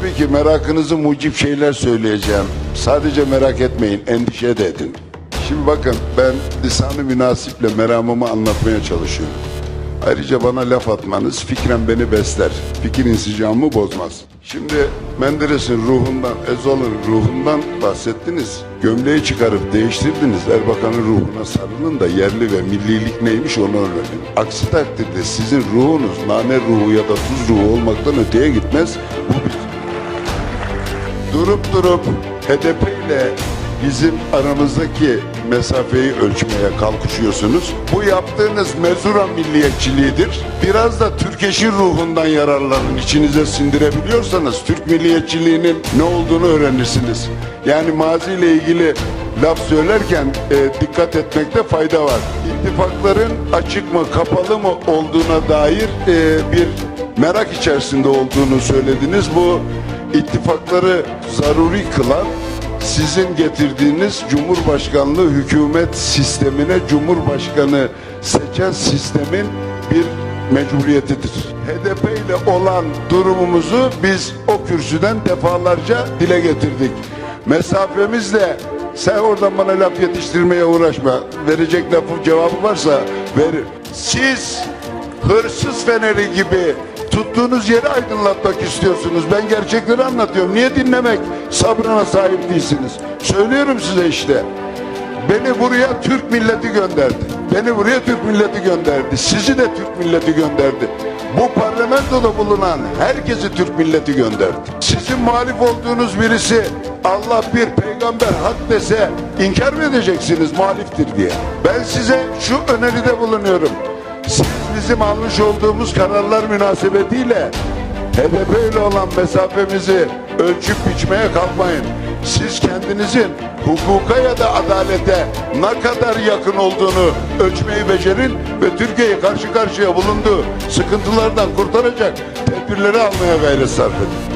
Tabii ki merakınızı mucip şeyler söyleyeceğim. Sadece merak etmeyin, endişe de edin. Şimdi bakın ben lisanı münasiple meramımı anlatmaya çalışıyorum. Ayrıca bana laf atmanız fikren beni besler. Fikir insicamımı bozmaz. Şimdi Menderes'in ruhundan, Ezol'un ruhundan bahsettiniz. Gömleği çıkarıp değiştirdiniz. Erbakan'ın ruhuna sarılın da yerli ve millilik neymiş onu öğrenin. Aksi takdirde sizin ruhunuz nane ruhu ya da tuz ruhu olmaktan öteye gitmez. Bu bir durup durup HDP ile bizim aramızdaki mesafeyi ölçmeye kalkışıyorsunuz. Bu yaptığınız mezura milliyetçiliğidir. Biraz da Türkeş'in ruhundan yararlanın. İçinize sindirebiliyorsanız Türk milliyetçiliğinin ne olduğunu öğrenirsiniz. Yani maziyle ilgili laf söylerken e, dikkat etmekte fayda var. İttifakların açık mı kapalı mı olduğuna dair e, bir merak içerisinde olduğunu söylediniz. Bu ittifakları zaruri kılan sizin getirdiğiniz Cumhurbaşkanlığı hükümet sistemine Cumhurbaşkanı seçen sistemin bir mecburiyetidir. HDP ile olan durumumuzu biz o kürsüden defalarca dile getirdik. Mesafemizle sen oradan bana laf yetiştirmeye uğraşma. Verecek lafı cevabı varsa verir. Siz hırsız feneri gibi tuttuğunuz yeri aydınlatmak istiyorsunuz. Ben gerçekleri anlatıyorum. Niye dinlemek sabrına sahip değilsiniz? Söylüyorum size işte. Beni buraya Türk milleti gönderdi. Beni buraya Türk milleti gönderdi. Sizi de Türk milleti gönderdi. Bu parlamentoda bulunan herkesi Türk milleti gönderdi. Sizin muhalif olduğunuz birisi Allah bir peygamber hak dese inkar mı edeceksiniz muhaliftir diye. Ben size şu öneride bulunuyorum. Siz bizim almış olduğumuz kararlar münasebetiyle HDP ile olan mesafemizi ölçüp biçmeye kalkmayın. Siz kendinizin hukuka ya da adalete ne kadar yakın olduğunu ölçmeyi becerin ve Türkiye'yi karşı karşıya bulunduğu sıkıntılardan kurtaracak tedbirleri almaya gayret sarf edin.